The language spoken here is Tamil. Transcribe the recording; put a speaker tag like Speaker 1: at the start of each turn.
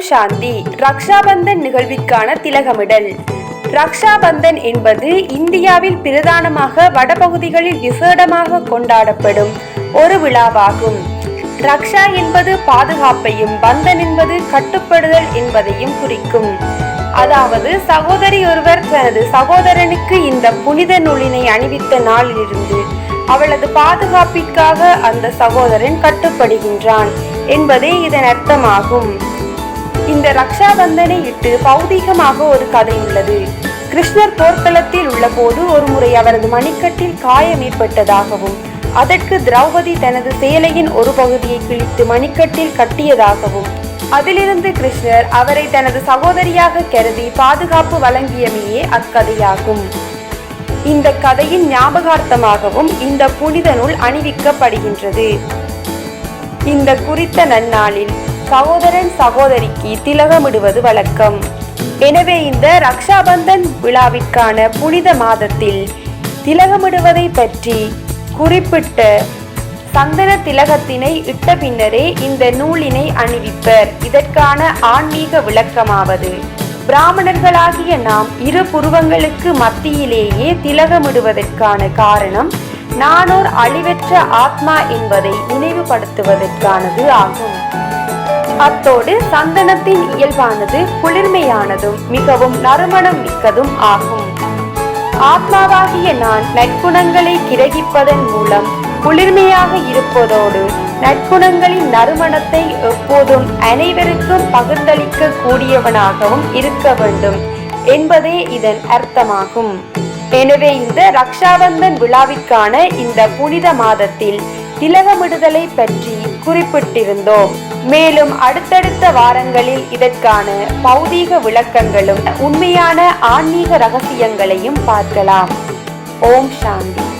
Speaker 1: ஓம் சாந்தி. ரக்ஷாபந்தன் நிகழ்விற்கான திலகமிடல். ரக்ஷாபந்தன் என்பது இந்தியாவில் பிரதானமாக வடபகுதிகளில் விசேடமாக கொண்டாடப்படும் ஒரு விழாவாகும். ரக்ஷா என்பது பாதுகாப்பையும் பந்தன் என்பது கட்டுப்படுதல் என்பதையும் குறிக்கும். அதாவது சகோதரி ஒருவர் தனது சகோதரனுக்கு இந்த புனித நூலினை அணிவித்த நாளிலிருந்து அவளது பாதுகாப்பிற்காக அந்த சகோதரன் கட்டுப்படுகின்றான் என்பதே இதன் அர்த்தமாகும். இந்த ரக்ஷாபந்தனை இட்டு பௌதீகமாக ஒரு கதை உள்ளது. கிருஷ்ணர் போர்க்களத்தில் உள்ளபோது ஒருமுறை அவரது மணிக்கட்டில் காயம் ஏற்பட்டதாகவும் அதற்கு திரௌபதி தனது சேலையின் ஒரு பகுதியை கிழித்து மணிக்கட்டில் கட்டியதாகவும் அதிலிருந்து கிருஷ்ணர் அவரை தனது சகோதரியாக கருதி பாதுகாப்பு வழங்கியமையே அக்கதையாகும். இந்த கதையின் ஞாபகார்த்தமாகவும் இந்த புனித நூல் அணிவிக்கப்படுகின்றது. இந்த குறித்த நன்னாளில் சகோதரன் சகோதரிக்கு திலகமிடுவது வழக்கம். எனவே இந்த ரக்ஷாபந்தன் விழாவிற்கான புனித மாதத்தில் திலகமிடுவதை பற்றி குறிப்பிட்ட சந்தன திலகத்தினை இட்ட பின்னரே இந்த நூலினை அணிவிப்பர். இதற்கான ஆன்மீக விளக்கமாவது. பிராமணர்களாகிய நாம் இரு புருவங்களுக்கு மத்தியிலேயே திலகமிடுவதற்கான காரணம் நானோர் அழிவற்ற ஆத்மா என்பதை நினைவுபடுத்துவதற்கானது ஆகும். அத்தோடு சந்தனத்தின் இயல்பானது குளிர்மையானதும் மிகவும் நறுமணம் மிக்கதும் ஆகும். ஆத்மாவாகிய நான் நற்குணங்களை கிரகிப்பதன் மூலம் குளிர்மையாக இருப்பதோடு நற்குணங்களின் நறுமணத்தை எப்போதும் அனைவருக்கும் பகிர்ந்தளிக்க கூடியவனாகவும் இருக்க வேண்டும் என்பதே இதன் அர்த்தமாகும். எனவே இந்த ரக்ஷாபந்தன் விழாவிற்கான இந்த புனித மாதத்தில் திலகமிடுதலை பற்றி குறிப்பிட்டிருந்தோம். மேலும் அடுத்தடுத்த வாரங்களில் இதற்கான பௌதீக விளக்கங்களும் உண்மையான ஆன்மீக ரகசியங்களையும் பார்க்கலாம். ஓம் சாந்தி.